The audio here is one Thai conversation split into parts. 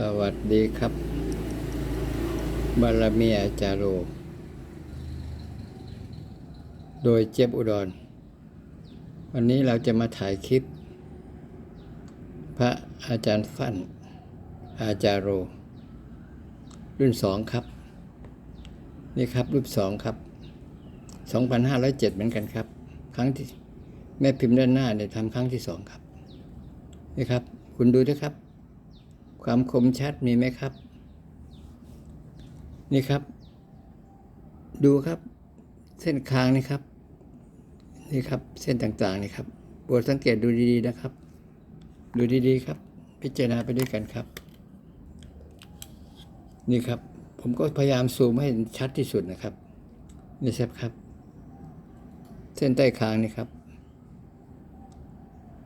สวัสดีครับ บารมีอาจารย์โรโดยเจี๊ยบอุดร วันนี้เราจะมาถ่ายคลิป พระอาจารย์ฟันอาจารย์โร รุ่นสองครับ นี่ครับรุ่นสองครับ 2,507 เหมือนกันครับ ครั้งที่แม่พิมพ์ด้านหน้าเนี่ยทำครั้งที่สองครับ นี่ครับ คุณดูด้วยครับ ความคมชัดมีไหมครับ นี่ครับ ดูครับ เส้นคางนี่ครับ นี่ครับ เส้นต่างๆนี่ครับโปรดสังเกตดูดีๆนะครับ ดูดีๆครับ พิจารณาไปด้วยกันครับ นี่ครับ ผมก็พยายามซูมให้ชัดที่สุดนะครับ นี่ครับครับ เส้นใต้คางนี่ครับ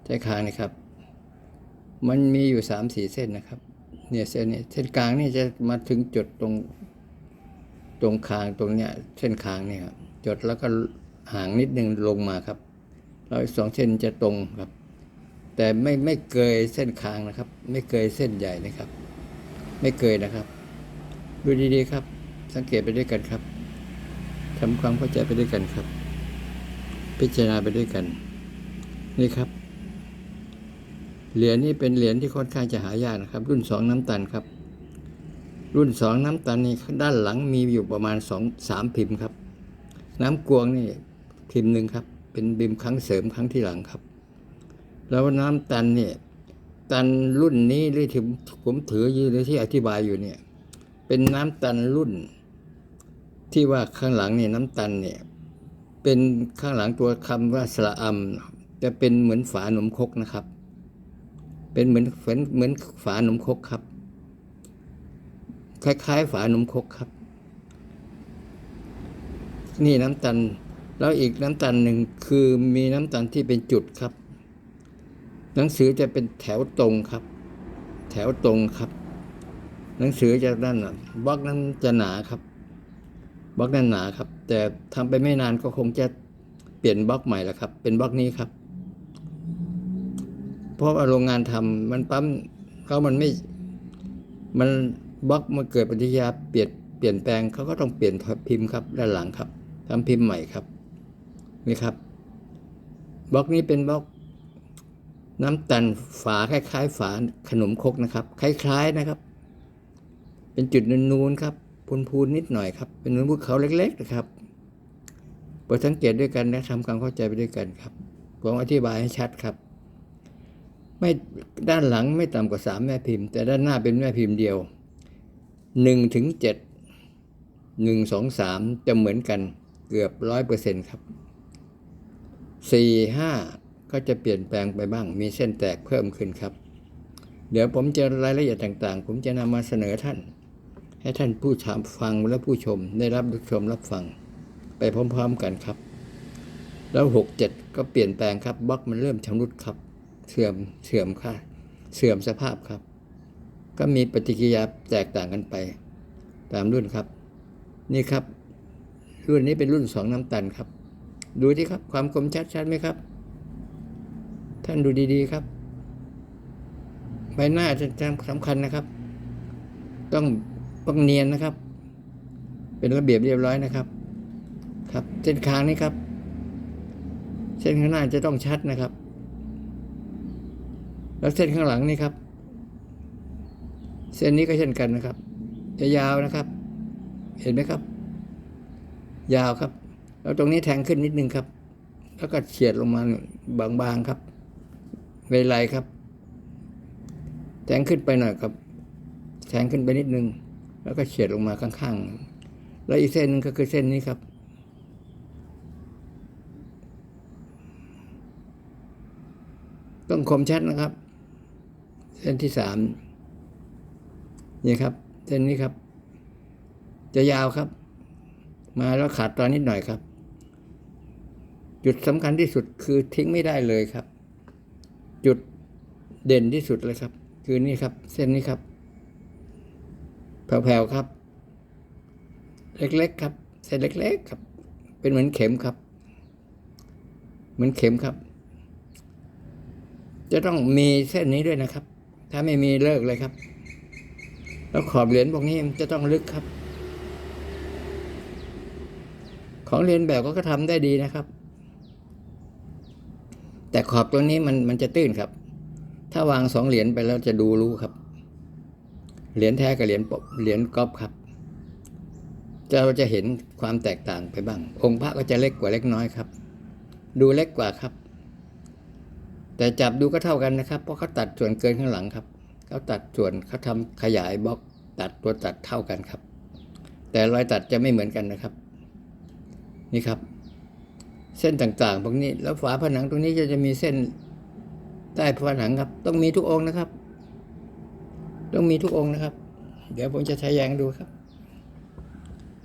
ใต้คางนี่ครับ มันมีอยู่สามสี่เส้นนะครับ เนี่ยเส้นนี้เส้นกลางนี่จะมาถึงจุดตรงตรงคางตรงเนี้ยเส้นคางเนี่ยครับจุดแล้วก็ห่างนิดนึงลงมาครับแล้วสองเส้นจะตรงครับ แต่ไม่ไม่เกยเส้นคางนะครับ ไม่เกยเส้นใหญ่นะครับ ไม่เกยนะครับ ดูดีๆครับ สังเกตไปด้วยกันครับทำความเข้าใจไปด้วยกันครับ พิจารณาไปด้วยกัน นี่ครับ เหรียญนี้เป็นเหรียญที่ค่อนข้างจะหายากนะครับ รุ่นสองน้ำตาลครับ รุ่นสองน้ำตาลนี่ด้านหลังมีอยู่ประมาณสองสามพิมพ์ครับ น้ำกวงนี่พิมพ์หนึ่งครับ เป็นบิมครั้งเสริมครั้งที่หลังครับ แล้วน้ำตันเนี่ยตันรุ่นนี้หรือที่ผมถืออยู่หรือที่อธิบายอยู่เนี่ย เป็นน้ำตันรุ่น ที่ว่าข้างหลังเนี่ยน้ำตันเนี่ยเป็นข้างหลังตัวคำว่าสระอัมจะเป็นเหมือนฝาหนมคกนะครับ เป็นเหมือนเหมือนเหมือนฝาหนมคกครับ คล้ายๆ ฝาหนมคกครับ นี่น้ำตาลแล้วอีกน้ำตาลหนึ่งคือมีน้ำตาลที่เป็นจุดครับ หนังสือจะเป็นแถวตรงครับ แถวตรงครับ หนังสือจะด้านน่ะบล็อกนั้นจะหนาครับบล็อกนั้นหนาครับ แต่ทำไปไม่นานก็คงจะเปลี่ยนบล็อกใหม่แล้วครับ เป็นบล็อกนี้ครับ เพราะว่าโรงงานทำมันปั๊มเขามันไม่มันบล็อกมันเกิดปฏิกิริยาเปลี่ยนเปลี่ยนแปลงเขาก็ต้องเปลี่ยนพิมพ์ครับ ด้านหลังครับทำพิมพ์ใหม่ครับนี่ครับบล็อกนี้เป็นบล็อกน้ำตันฝาคล้าย ๆ ฝาขนมครกนะครับ คล้าย ๆนะครับ เป็นจุดนูนๆครับพูนๆนิดหน่อยครับ เป็นเหมือนภูเขาเล็ก ๆ นะครับโปรดสังเกตด้วยกันนะทำความเข้าใจไปด้วยกันครับผมอธิบายให้ชัดครับ ไม่ด้านหลังไม่ต่ำกว่าสามแม่พิมพ์ แต่ด้านหน้าเป็นแม่พิมพ์เดียวหนึ่งถึงเจ็ดหนึ่งสองสามจะเหมือนกันเกือบร้อยเปอร์เซ็นครับสี่ห้าก็จะเปลี่ยนแปลงไปบ้าง มีเส้นแตกเพิ่มขึ้นครับ เดี๋ยวผมจะรายละเอียดต่างๆ ผมจะนำมาเสนอท่าน ให้ท่านผู้ชมฟังและผู้ชมได้รับชมรับฟัง ไปพร้อมๆกันครับ แล้วหกเจ็ดก็เปลี่ยนแปลงครับบล็อกมันเริ่มชำรุดครับ เสื่อมเสื่อมค่าเสื่อมสภาพครับ ก็มีปฏิกิริยาแตกต่างกันไป ตามรุ่นครับ นี่ครับ รุ่นนี้เป็นรุ่นสองน้ำตันครับ ดูที่ครับ ความคมชัดชัดไหมครับ ท่านดูดีๆครับ ใบหน้าจะสำคัญนะครับ ต้องต้องเนียนนะครับ เป็นระเบียบเรียบร้อยนะครับ ครับเส้นคางนี้ครับ เส้นข้างหน้าจะต้องชัดนะครับ แล้วเส้นข้างหลังนี่ครับ เส้นนี้ก็เช่นกันนะครับ จะยาวนะครับ เห็นไหมครับ ยาวครับ แล้วตรงนี้แทงขึ้นนิดนึงครับ แล้วก็เฉียดลงมาบางๆครับเวไลครับ แทงขึ้นไปหน่อยครับ แทงขึ้นไปนิดนึง แล้วก็เฉียดลงมาข้างๆ แล้วอีกเส้นนึงก็คือเส้นนี้ครับต้องคมชัดนะครับ เส้นที่สามนี่ครับ เส้นนี้ครับ จะยาวครับ มาแล้วขาดตอนนิดหน่อยครับ จุดสำคัญที่สุดคือทิ้งไม่ได้เลยครับ จุดเด่นที่สุดเลยครับ คือนี่ครับ เส้นนี้ครับ แผ่วๆครับ เล็กๆครับ เส้นเล็กๆครับ เป็นเหมือนเข็มครับ เหมือนเข็มครับ จะต้องมีเส้นนี้ด้วยนะครับ ถ้าไม่มีเลิกเลยครับ แล้วขอบเหรียญพวกนี้จะต้องลึกครับ ของเรียนแบบก็ทำได้ดีนะครับ แต่ขอบตัวนี้มันมันจะตื้นครับ ถ้าวางสองเหรียญไปแล้วจะดูรู้ครับ เหรียญแท้กับเหรียญปกเหรียญก๊อปครับจะเราจะเห็นความแตกต่างไปบ้าง องค์พระก็จะเล็กกว่าเล็กน้อยครับ ดูเล็กกว่าครับ แต่จับดูก็เท่ากันนะครับ เพราะเขาตัดส่วนเกินข้างหลังครับเขาตัดส่วนเขาทำขยายบล็อกตัดตัวตัดเท่ากันครับ แต่รอยตัดจะไม่เหมือนกันนะครับ นี่ครับ เส้นต่างๆพวกนี้แล้วฝาผนังตรงนี้จะจะมีเส้นใต้ผนังครับ ต้องมีทุกองค์นะครับ ต้องมีทุกองค์นะครับ เดี๋ยวผมจะทะแยงดูครับ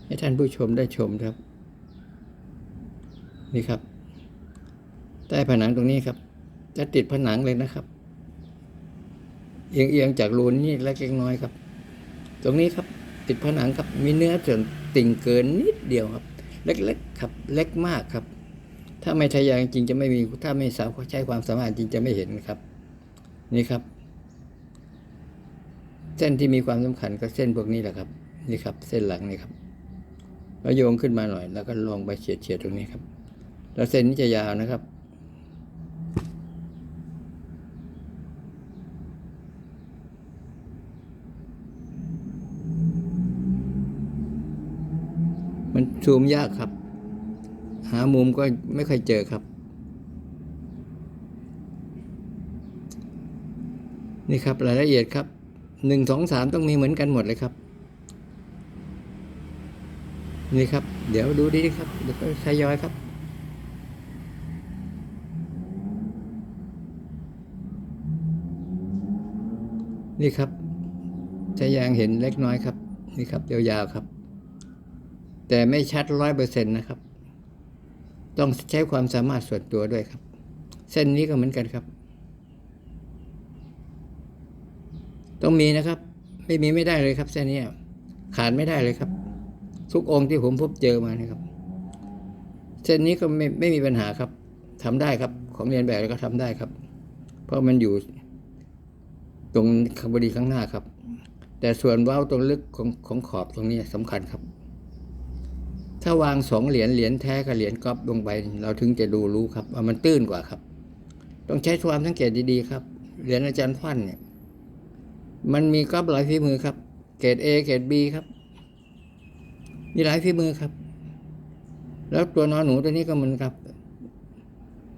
ให้ท่านผู้ชมได้ชมครับ นี่ครับ ใต้ผนังตรงนี้ครับ จะติดผนังเลยนะครับ เอียงๆจากรูนี้เล็กน้อยครับ ตรงนี้ครับ ติดผนังครับ มีเนื้อส่วนติ่งเกินนิดเดียวครับ เล็กๆครับ เล็กมากครับ ถ้าไม่ทะแยงจริงจะไม่มี ถ้าไม่สาวใช้ความสามารถจริงจะไม่เห็นครับ นี่ครับ เส้นที่มีความสำคัญก็เส้นพวกนี้แหละครับ นี่ครับ เส้นหลังนี่ครับแล้วโยงขึ้นมาหน่อย แล้วก็ลงไปเฉียดเฉียดๆตรงนี้ครับ แล้วเส้นนี้จะยาวนะครับ ซูมยากครับ หามุมก็ไม่ค่อยเจอครับ นี่ครับรายละเอียดครับหนึ่งสองสามต้องมีเหมือนกันหมดเลยครับ นี่ครับ เดี๋ยวดูดีครับเดี๋ยวก็ทยอยครับนี่ครับจะยางเห็นเล็กน้อยครับ นี่ครับยาวๆครับ แต่ไม่ชัดร้อยเปอร์เซ็นต์นะครับ ต้องใช้ความสามารถส่วนตัวด้วยครับ เส้นนี้ก็เหมือนกันครับ ต้องมีนะครับ ไม่มีไม่ได้เลยครับ เส้นนี้ขาดไม่ได้เลยครับ ทุกองค์ที่ผมพบเจอมานะครับ เส้นนี้ก็ไม่ไม่มีปัญหาครับทำได้ครับ ของเรียนแบบก็ทำได้ครับ เพราะมันอยู่ตรงขบดีข้างหน้าครับ แต่ส่วนว้าตรงลึกของของขอบตรงนี้สำคัญครับ ถ้าวางสองเหรียญเหรียญแท้กับเหรียญก๊อปลงไป เราถึงจะดูรู้ครับว่ามันตื้นกว่าครับ ต้องใช้ความสังเกตดีๆครับ เหรียญอาจารย์ฟันเนี่ย มันมีก๊อปหลายฝีมือครับ เกรด A เกรด B ครับ มีหลายฝีมือครับ แล้วตัวนอนหนูตัวนี้ก็เหมันครับ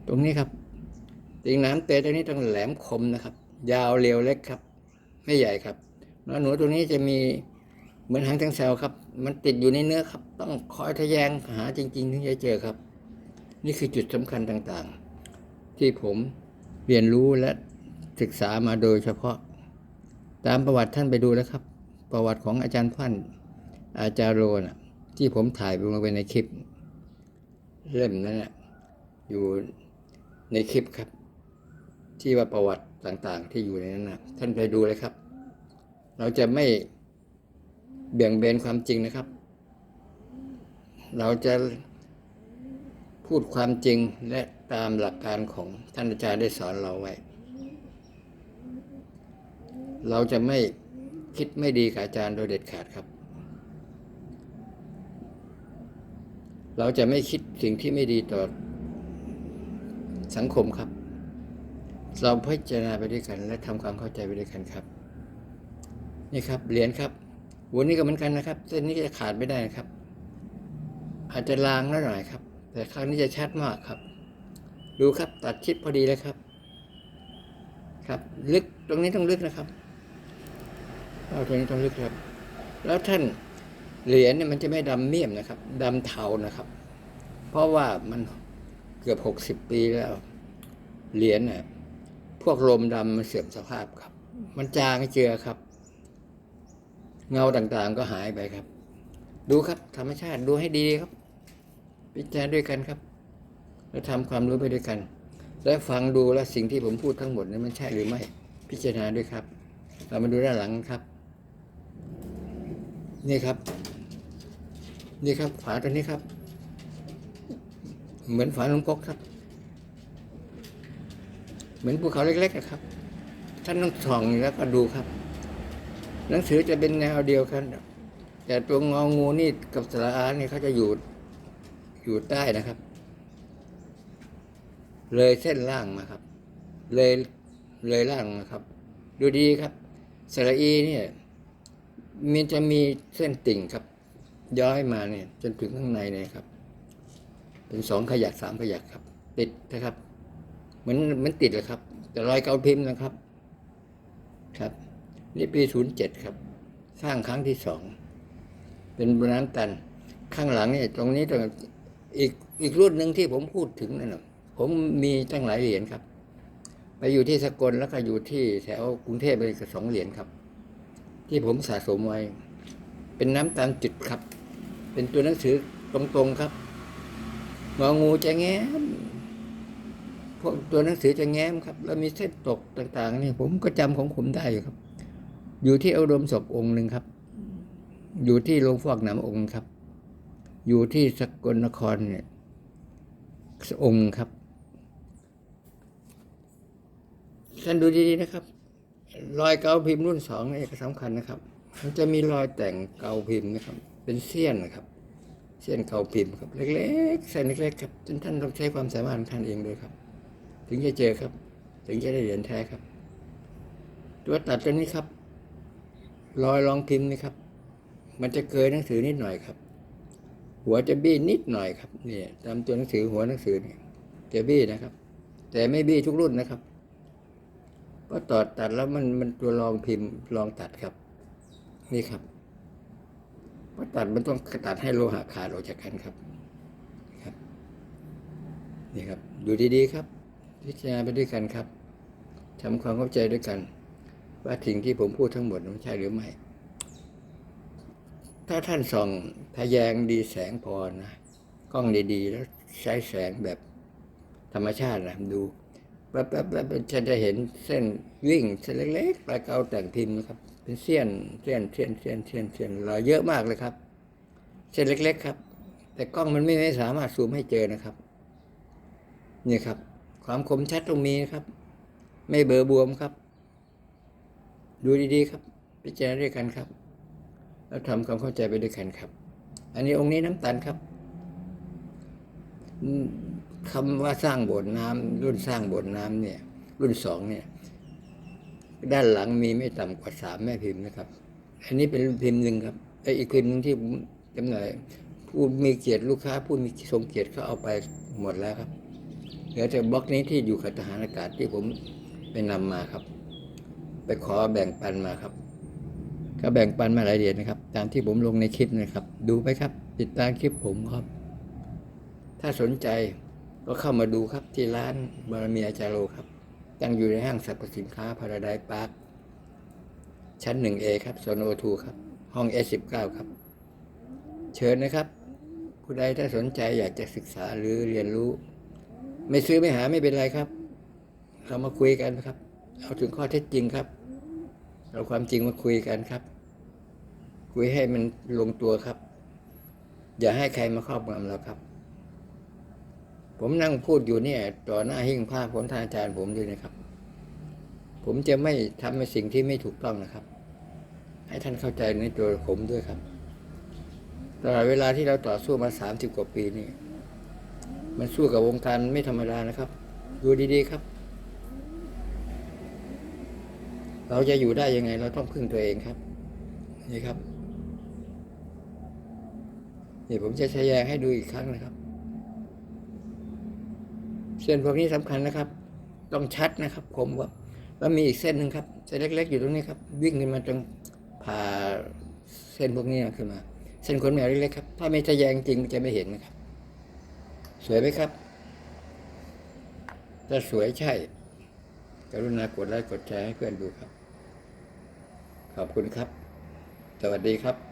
ตรงนี้ครับติงน้ำเตะตัวนี้ต้องแหลมคมนะครับ ยาวเรียวเล็กครับ ไม่ใหญ่ครับนอนหนูตัวนี้จะมี เหมือนหางแทงแซวครับ มันติดอยู่ในเนื้อครับ ต้องคอยทะแยงหาจริง ๆ ถึงจะเจอครับ นี่คือจุดสำคัญต่างๆ ที่ผมเรียนรู้และศึกษามาโดยเฉพาะ ตามประวัติท่านไปดูแล้วครับ ประวัติของอาจารย์พันธ์อาจารย์โรนะที่ผมถ่ายลงไปในคลิป เล่มนั้นนะอยู่ในคลิปครับ ที่ว่าประวัติต่างๆ ที่อยู่ในนั้นนะท่านไปดูเลยครับ เราจะไม่ เบี่ยงเบนความจริงนะครับ เราจะพูดความจริงและตามหลักการของท่านอาจารย์ได้สอนเราไว้ เราจะไม่คิดไม่ดีกับอาจารย์โดยเด็ดขาดครับ เราจะไม่คิดสิ่งที่ไม่ดีต่อสังคมครับ เราพิจารณาไปด้วยกัน และทำความเข้าใจไปด้วยกันครับ นี่ครับเหรียญครับ วันนี้ก็เหมือนกันนะครับ เส้นนี้จะขาดไม่ได้นะครับ อาจจะลางแล้วหน่อยครับ แต่ครั้งนี้จะชัดมากครับ ดูครับตัดชิดพอดีเลยครับ ครับ ลึกตรงนี้ต้องลึกนะครับเอาตรงนี้ต้องลึกครับ แล้วท่านเหรียญเนี่ยมันจะไม่ดำเมี่ยมนะครับดำเทานะครับ เพราะว่ามันเกือบหกสิบปีแล้ว เหรียญเนี่ยพวกลมดำมันเสื่อมสภาพครับ มันจางเจือครับ เงาต่างๆก็หายไปครับ ดูครับ ธรรมชาติดูให้ดีครับพิจารณาด้วยกันครับ แล้วทำความรู้ไปด้วยกัน และฟังดูและสิ่งที่ผมพูดทั้งหมดนั้นมันใช่หรือไม่ พิจารณาด้วยครับ เรามาดูด้านหลังครับ นี่ครับ นี่ครับ ฝาตัวนี้ครับ เหมือนฝาลงกกครับ เหมือนภูเขาเล็กๆนะครับ ท่านต้องส่องแล้วก็ดูครับ หนังสือจะเป็นแนวเดียวกัน แต่ตัวงองูนี่กับสระอานี่เขาจะอยู่อยู่ใต้นะครับ เลยเส้นล่างมาครับ เลยเลยล่างมาครับ ดูดีครับสระอีเนี่ยมันจะมีเส้นติ่งครับ ย้อยมาเนี่ย จนถึงข้างในเนี่ยครับ เป็นสองขยักสามขยักครับ ติดนะครับ เหมือนเหมันติดเลยครับ แต่รอยเกาพิมพ์นะครับ ครับ นี่ปีศูนย์เจ็ดครับ สร้างครั้งที่สอง เป็นบนน้ำตัน ข้างหลังเนี่ยตรงนี้ตรงอีกอีกรุ่นหนึ่งที่ผมพูดถึงนั่นนะผมมีตั้งหลายเหรียญครับ ไปอยู่ที่สกลแล้วก็อยู่ที่แถวกรุงเทพไปกับสองเหรียญครับ ที่ผมสะสมไว้ เป็นน้ำตาลจุดครับ เป็นตัวหนังสือตรงๆครับงองูจะแง้มพวกตัวหนังสือจะแง้มครับ แล้วมีเส้นตกต่าง ๆ นี่ผมก็จำของผมได้อยู่ครับ อยู่ที่อุดมศพองค์หนึ่งครับ อยู่ที่โรงฟอกหน้ำองค์ครับ อยู่ที่สกลนครเนี่ยองค์ครับท่านดูดีๆนะครับ รอยเกาพิมพ์รุ่นสองนี่ก็สำคัญนะครับ มันจะมีรอยแต่งเกาพิมพ์นะครับ เป็นเสี้ยนนะครับ เสี้ยนเกาพิมพ์ครับ เล็กๆเส้นเล็กๆครับจนท่านต้องใช้ความสามารถของท่านเองเลยครับ ถึงจะเจอครับ ถึงจะได้เหรียญแท้ครับ ตัวตัดตัวนี้ครับ รอยรองพิมพ์นี่ครับ มันจะเกยหนังสือนิดหน่อยครับ หัวจะบี้นิดหน่อยครับเนี่ยตามตัวหนังสือหัวหนังสือเนี่ยจะบี้นะครับ แต่ไม่บี้ทุกรุ่นนะครับเพราะตอดตัดแล้วมันมันตัวรองพิมพ์รองตัดครับ นี่ครับเพราะตัดมันต้องตัดให้โลหะขาดออกจากกันครับครับ นี่ครับ ดูดีๆครับ พิจารณาไปด้วยกันครับทำความเข้าใจด้วยกัน ว่าสิ่งที่ผมพูดทั้งหมดมันใช่หรือไม่ ถ้าท่านส่องทะแยงดีแสงพอนะกล้องดีๆ แล้วใช้แสงแบบธรรมชาตินะดูแป๊บๆๆจะจะเห็นเส้นวิ่งเส้นเล็กๆปลายเกาแต่งพิมพ์นะครับ เป็นเส้นเส้นเส้นเส้นเส้นเส้นรอยเยอะมากเลยครับ เส้นเล็ก ๆ ครับ แต่กล้องมันไม่ไม่สามารถซูมให้เจอนะครับ นี่ครับ ความคมชัดตรงนี้นะครับ ไม่เบลอร์บวมครับ ดูดีๆครับ พิจารณาด้วยกันครับ แล้วทำความเข้าใจไปด้วยกันครับ อันนี้องค์นี้น้ำตาลครับคำว่าสร้างโบสถ์น้ำรุ่นสร้างโบสถ์น้ำเนี่ย รุ่นสองเนี่ย ด้านหลังมีไม่ต่ำกว่าสามแม่พิมพ์นะครับ อันนี้เป็นพิมพ์หนึ่งครับไอ้อีกพิมพ์หนึ่งที่จำหน่ายผู้มีเกียรติลูกค้า ผู้มีทรงเกียรติเขาเอาไปหมดแล้วครับเหลือแต่บล็อกนี้ที่อยู่กับทหารอากาศที่ผมไปนำมาครับ ไปขอแบ่งปันมาครับ ก็แบ่งปันมาหลายเหรียนะครับ ตามที่ผมลงในคลิปนะครับ ดูไปครับ ติดตามคลิปผมครับ ถ้าสนใจก็เข้ามาดูครับที่ร้านบารมีอาจารโลครับ ตั้งอยู่ในห้างสรรพสินค้าพาราไดพาร์คชั้น 1A ครับโซนโอทูครับ ห้อง S19 ครับ เชิญนะครับผู้ใดถ้าสนใจอยากจะศึกษาหรือเรียนรู้ ไม่ซื้อไม่หาไม่เป็นไรครับ เรามาคุยกันครับ เอาถึงข้อเท็จจริงครับ เอาความจริงมาคุยกันครับ คุยให้มันลงตัวครับ อย่าให้ใครมาครอบงำเราครับ ผมนั่งพูดอยู่เนี่ย ต่อหน้าหิ้งผ้าผลทางอาจารย์ผมด้วยนะครับ ผมจะไม่ทำในสิ่งที่ไม่ถูกต้องนะครับ ให้ท่านเข้าใจในตัวผมด้วยครับตลอดเวลาที่เราต่อสู้มาสามสิบกว่าปีนี่มันสู้กับวงการไม่ธรรมดานะครับ ดูดีๆครับ เราจะอยู่ได้ยังไง เราต้องพึ่งตัวเองครับ นี่ครับนี่ผมจะแสดงให้ดูอีกครั้งนะครับ เส้นพวกนี้สำคัญนะครับ ต้องชัดนะครับคมครับแล้วมีอีกเส้นหนึ่งครับเส้นเล็ก ๆ อยู่ตรงนี้ครับ วิ่งขึ้นมาตรงผ่าเส้นพวกนี้ขึ้นมา เส้นขนแมวเล็กๆครับ ถ้าไม่ทะแยงจริงจะไม่เห็นนะครับ สวยไหมครับถ้าสวยใช่ รุณากดไลค์กดแชร์ให้เพื่อนดูครับ ขอบคุณครับ สวัสดีครับ